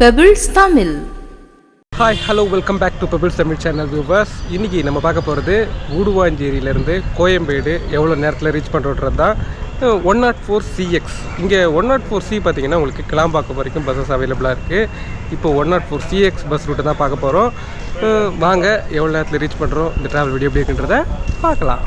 Pebbles Tamil hi hello welcome back to Pebbles Tamil channel viewers இன்றைக்கி நம்ம பார்க்க போகிறது ஊடுவாஞ்சேரியிலேருந்து கோயம்பேடு எவ்வளோ நேரத்தில் ரீச் பண்ணுறது தான் one not four oh CX இங்கே one not oh four C பார்த்தீங்கன்னா உங்களுக்கு கிளாம்பாக்கம் வரைக்கும் பஸ்ஸஸ் அவைலபிளாக இருக்குது இப்போ one naught four CX bus ரூட்டை தான் பார்க்க போகிறோம் வாங்க எவ்வளோ நேரத்தில் ரீச் பண்ணுறோம் இந்த ட்ராவல் வீடியோ எப்படி இருக்குன்றதை பார்க்கலாம்.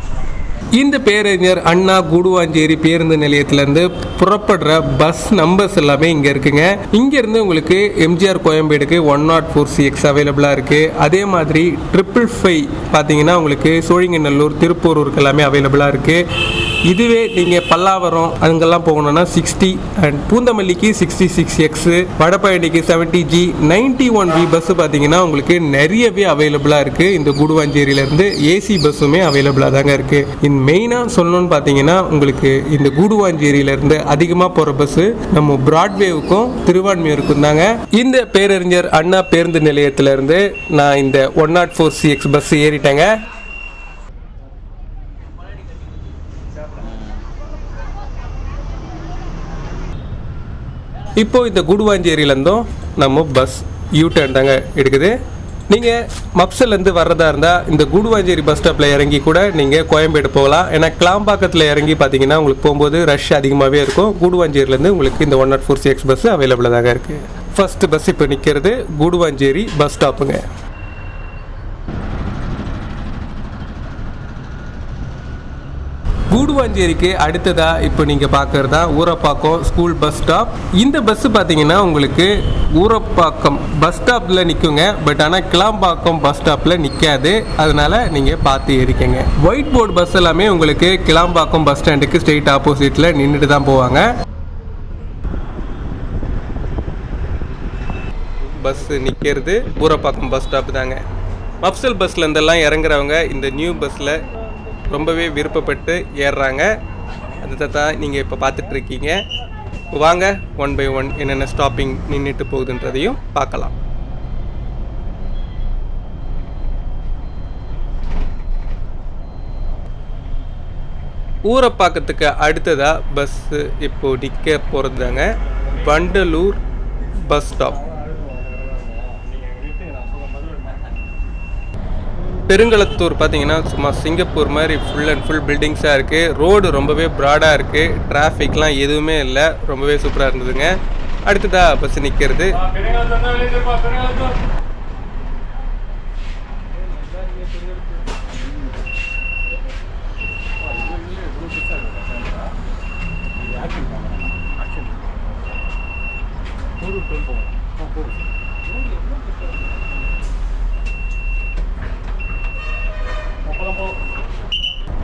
இந்த பேரறிஞர் அண்ணா கூடுவாஞ்சேரி பேருந்து நிலையத்திலேருந்து புறப்படுற பஸ் நம்பர்ஸ் எல்லாமே இங்கே இருக்குங்க. இங்கேருந்து உங்களுக்கு எம்ஜிஆர் கோயம்பேடுக்கு ஒன் நாட் ஃபோர் சிஎக்ஸ் அவைலபிளாக இருக்குது அதே மாதிரி ட்ரிபிள் ஃபைவ் பார்த்தீங்கன்னா உங்களுக்கு சோழிங்கநல்லூர் திருப்பூரூருக்கு எல்லாமே அவைலபிளாக இருக்குது இதுவே நீங்கள் பல்லாவரம் அங்கெல்லாம் போகணுன்னா சிக்ஸ்டி அண்ட் பூந்தமல்லிக்கு sixty six X வடபழனிக்கு seventy G ninety one B bus பார்த்தீங்கன்னா உங்களுக்கு நிறையவே அவைலபிளாக இருக்குது இந்த கூடுவாஞ்சேரியிலேருந்து ஏசி பஸ்ஸுமே அவைலபிளாக தாங்க இருக்குது இந்த மெயினாக சொல்லணும்னு பார்த்தீங்கன்னா உங்களுக்கு இந்த கூடுவாஞ்சேரியிலேருந்து அதிகமாக போகிற பஸ்ஸு நம்ம பிராட்வேவுக்கும் திருவான்மையூருக்கும் தாங்க. இந்த பேரறிஞர் அண்ணா பேருந்து நிலையத்திலேருந்து நான் இந்த one naught four CX bus ஏறிட்டேங்க. இப்போது இந்த குடுவாஞ்சேரியிலேருந்தும் நம்ம பஸ் யூ டர்ன் தாங்க எடுக்குது. நீங்கள் மப்சல்லேருந்து வர்றதா இருந்தால் இந்த குடுவாஞ்சேரி பஸ் ஸ்டாப்பில் இறங்கி கூட நீங்கள் கோயம்பேடு போகலாம். ஏன்னா கிளாம்பாக்கத்தில் இறங்கி பார்த்தீங்கன்னா உங்களுக்கு போகும்போது ரஷ் அதிகமாகவே இருக்கும். குடுவாஞ்சேரியிலேருந்து உங்களுக்கு இந்த one naught four six bus அவைலபிளாக தாங்க இருக்குது ஃபஸ்ட்டு பஸ் இப்போ நிற்கிறது குடுவாஞ்சேரி பஸ் ஸ்டாப்புங்க கூடுவாஞ்சேரிக்கு அடுத்ததாக இப்போ நீங்கள் பார்க்குறதா ஊரப்பாக்கம் ஸ்கூல் பஸ் ஸ்டாப் இந்த பஸ் பார்த்தீங்கன்னா உங்களுக்கு ஊரப்பாக்கம் பஸ் ஸ்டாப்பில் நிற்குங்க பட் ஆனால் கிளாம்பாக்கம் பஸ் ஸ்டாப்பில் நிற்காது அதனால் நீங்கள் பார்த்து ஏறிக்கங்க. ஒயிட் போர்டு பஸ் எல்லாமே உங்களுக்கு கிளாம்பாக்கம் பஸ் ஸ்டாண்டுக்கு ஸ்ட்ரெயிட் ஆப்போசிட்டில் நின்றுட்டு தான் போவாங்க. பஸ் நிற்கிறது ஊரப்பாக்கம் பஸ் ஸ்டாப் தாங்க. மப்சல் பஸ்ல இருந்தெல்லாம் இறங்குறவங்க இந்த நியூ பஸ்ஸில் ரொம்பவே விருப்பப்பட்டு ஏறுறாங்க. அந்த தான் நீங்கள் இப்போ பார்த்துட்ருக்கீங்க இப்போ வாங்க ஒன் பை ஒன் என்னென்ன ஸ்டாப்பிங் நின்றுட்டு போகுதுன்றதையும் பார்க்கலாம். ஊரை பார்க்கறதுக்கு அடுத்ததாக பஸ்ஸு இப்போ நிற்க போகிறதுதாங்க வண்டலூர் பஸ் ஸ்டாப் பெருங்களத்தூர் பார்த்தீங்கன்னா சும்மா சிங்கப்பூர் மாதிரி ஃபுல் அண்ட் ஃபுல் பில்டிங்ஸாக இருக்குது ரோடு ரொம்பவே ப்ராடாக இருக்குது டிராஃபிக்லாம் எதுவுமே இல்லை. ரொம்பவே சூப்பராக இருந்ததுங்க. அடுத்ததாக பஸ் நிற்கிறது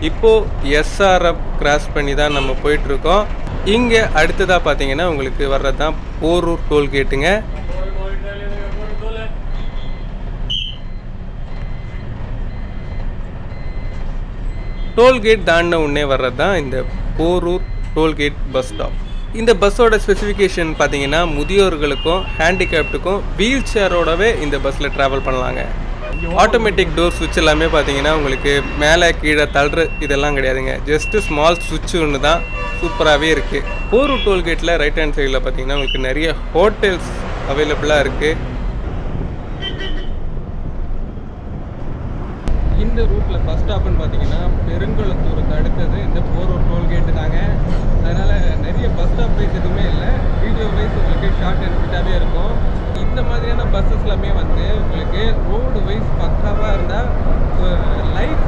இப்போது எஸ்ஆர்எஃப் கிராஸ் பண்ணி தான் நம்ம போயிட்டுருக்கோம். இங்கே அடுத்ததாக பார்த்தீங்கன்னா உங்களுக்கு வர்றது தான் போரூர் டோல்கேட்டுங்க டோல்கேட் தாண்டின உடனே வர்றது தான் இந்த போரூர் டோல்கேட் பஸ் ஸ்டாப் இந்த பஸ்ஸோட ஸ்பெசிஃபிகேஷன் பார்த்தீங்கன்னா முதியோர்களுக்கும் ஹேண்டிகேப்டுக்கும் வீல் சேரோடவே இந்த பஸ்ஸில் ட்ராவல் பண்ணலாங்க. ஆட்டோமேட்டிக் டோர் சுவிட்ச் எல்லாமே பார்த்தீங்கன்னா உங்களுக்கு மேலே கீழே தள்ளுற இதெல்லாம் கிடையாதுங்க. ஜஸ்ட்டு ஸ்மால் சுவிட்ச் ஒன்று தான் சூப்பராகவே இருக்குது போரூர் டோல்கேட்டில் ரைட் ஹேண்ட் சைடில் பார்த்தீங்கன்னா உங்களுக்கு நிறைய ஹோட்டல்ஸ் அவைலபிளாக இருக்குது இந்த ரூட்டில் பஸ் ஸ்டாப்னு பார்த்தீங்கன்னா பெருங்குளத்தூருக்கு அடுத்தது இந்த போரூர் டோல்கேட்டு தாங்க. அதனால் நிறைய பஸ் ஸ்டாப் வைஸ் எதுவுமே இல்லை. வீடியோ வைஸ் உங்களுக்கு ஷார்ட் அண்ட் ஃபிட்டாகவே இருக்கும். இந்த மாதிரியான பஸ்ஸஸ் எல்லாமே வந்து உங்களுக்கு ரோடு வைஸ் பக்காவாக இருந்தால் லைஃப்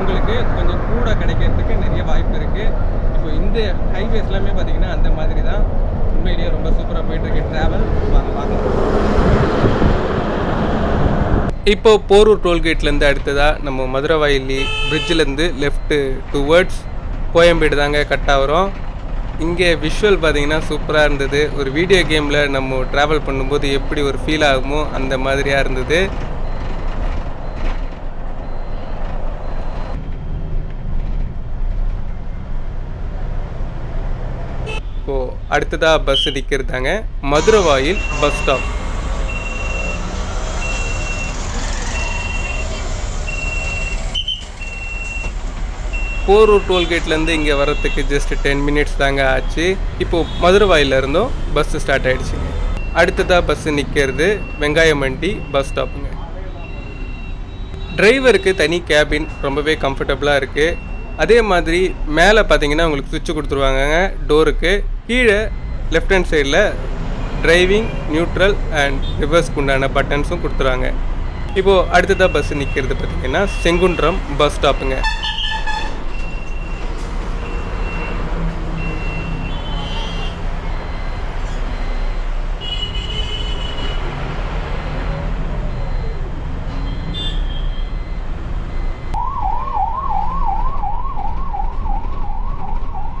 உங்களுக்கு கொஞ்சம் கூட கிடைக்கிறதுக்கு நிறைய வாய்ப்பு இருக்குது இப்போ இந்த எல்லாமே பார்த்தீங்கன்னா அந்த மாதிரி தான் உண்மையிலேயே ரொம்ப சூப்பராக போயிட்டுருக்கு. ட்ராவல் வாங்க பார்க்கலாம் இப்போ போரூர் டோல்கேட்லேருந்து அடுத்ததாக நம்ம மதுரவாயிலி பிரிட்ஜிலேருந்து லெஃப்ட்டு டுவர்ட்ஸ் கோயம்பேடு தாங்க கட் ஆகிறோம். இங்கே விஷுவல் பார்த்தீங்கன்னா சூப்பராக இருந்தது. ஒரு வீடியோ கேமில் நம்ம ட்ராவல் பண்ணும்போது எப்படி ஒரு ஃபீல் ஆகுமோ அந்த மாதிரியாக இருந்தது இப்போது அடுத்ததாக பஸ் நிற்கிறதாங்க மதுரவாயில் பஸ் ஸ்டாப் போரூர் டோல்கேட்லேருந்து இங்கே வரத்துக்கு ஜஸ்ட் டென் மினிட்ஸ் தாங்க ஆச்சு. இப்போது மதுரவாயில இருந்தும் பஸ் ஸ்டார்ட் ஆகிடுச்சுங்க அடுத்ததாக பஸ்ஸு நிற்கிறது வெங்காயமண்டி பஸ் ஸ்டாப்புங்க டிரைவருக்கு தனி கேபின் ரொம்பவே கம்ஃபர்டபுளாக இருக்குது அதே மாதிரி மேலே பார்த்தீங்கன்னா உங்களுக்கு சுவிட்ச் கொடுத்துருவாங்க டோருக்கு கீழே லெஃப்ட் ஹேண்ட் சைடில் டிரைவிங் நியூட்ரல் அண்ட் ரிவர்ஸ்க்கு உண்டான பட்டன்ஸும் கொடுத்துருவாங்க இப்போது அடுத்ததாக பஸ் நிற்கிறது பார்த்தீங்கன்னா செங்குன்றம் பஸ் ஸ்டாப்புங்க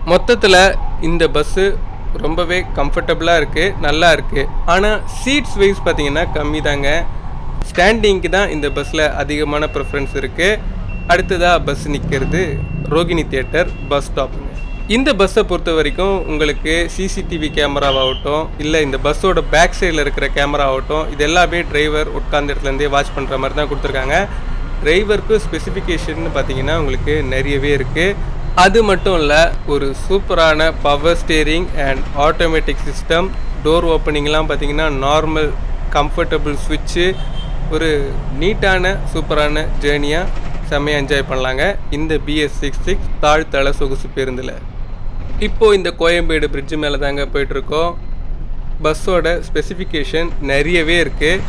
மொத்தத்தில் இந்த பஸ்ஸு ரொம்பவே கம்ஃபர்டபுளாக இருக்குது நல்லா இருக்குது ஆனால் சீட்ஸ் வைஸ் பார்த்தீங்கன்னா கம்மி தாங்க. ஸ்டாண்டிங்க்கு தான் இந்த பஸ்ஸில் அதிகமான ப்ரிஃபரன்ஸ் இருக்குது அடுத்ததாக பஸ் நிற்கிறது ரோகிணி தியேட்டர் பஸ் ஸ்டாப்புங்க இந்த பஸ்ஸை பொறுத்த வரைக்கும் உங்களுக்கு சிசிடிவி கேமராவாகட்டும் இல்லை இந்த பஸ்ஸோட பேக் சைடில் இருக்கிற கேமரா ஆகட்டும் இது எல்லாமே டிரைவர் உட்கார்ந்த இடத்துலேருந்தே வாட்ச் பண்ணுற மாதிரி தான் கொடுத்துருக்காங்க. டிரைவருக்கு ஸ்பெசிஃபிகேஷன் பார்த்தீங்கன்னா உங்களுக்கு நிறையவே இருக்குது அது மட்டும் இல்லை ஒரு சூப்பரான power steering and automatic system door ஓப்பனிங்லாம் பார்த்தீங்கன்னா நார்மல் கம்ஃபர்டபுள் சுவிட்சு ஒரு நீட்டான சூப்பரான ஜேர்னியாக செம்மையாக என்ஜாய் பண்ணலாங்க. இந்த பிஎஸ் சிக்ஸ் சிக்ஸ் தாழ்த்தள சொகுசு பேருந்தில். இப்போது இந்த கோயம்பேடு பிரிட்ஜு மேலே தாங்க போயிட்டுருக்கோம். பஸ்ஸோட ஸ்பெசிஃபிகேஷன் நிறையவே இருக்குது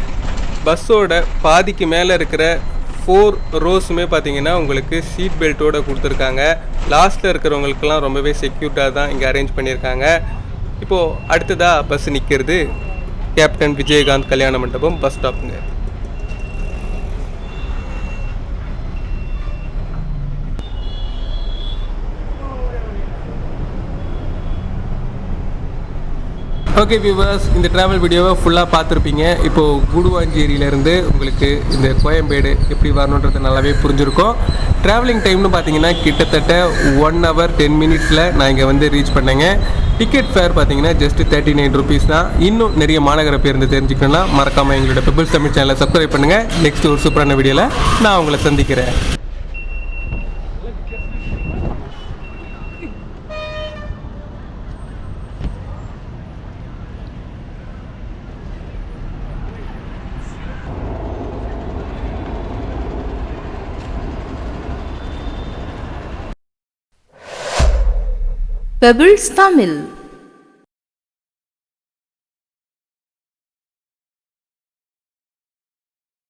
பஸ்ஸோட பாதிக்கு மேலே இருக்கிற ஃபோர் ரோஸுமே பார்த்தீங்கன்னா உங்களுக்கு சீட் பெல்ட்டோட கொடுத்துருக்காங்க. லாஸ்ட்டில் இருக்கிறவங்களுக்கெல்லாம் ரொம்பவே செக்யூர்டாக தான் இங்கே அரேஞ்ச் பண்ணியிருக்காங்க. இப்போது அடுத்ததாக பஸ் நிற்கிறது கேப்டன் விஜயகாந்த் கல்யாண மண்டபம் பஸ் ஸ்டாப்புங்க ஓகே வியூவர்ஸ் இந்த ட்ராவல் வீடியோவை ஃபுல்லாக பார்த்துருப்பீங்க. இப்போது குடுவாஞ்சேரியிலேருந்து உங்களுக்கு இந்த கோயம்பேடு எப்படி வரணுன்றது நல்லாவே புரிஞ்சிருக்கும். ட்ராவலிங் டைம்னு பார்த்தீங்கன்னா கிட்டத்தட்ட ஒன் ஹவர் டென் மினிட்ஸில் நான் இங்கே வந்து ரீச் பண்ணேங்க. டிக்கெட் ஃபேர் பார்த்தீங்கன்னா ஜஸ்ட் தேர்ட்டி நைன் ருபீஸ் தான். இன்னும் நிறைய மாநகர பேருந்து தெரிஞ்சுக்கணும்னா மறக்காமல் எங்களோட பிபிள்ஸ் தமிழ் சேனலை சப்ஸ்கிரைப் பண்ணுங்கள் நெக்ஸ்ட் ஒரு சூப்பரான வீடியோவில் நான் உங்களை சந்திக்கிறேன். பெபிள்ஸ் தமிழ்.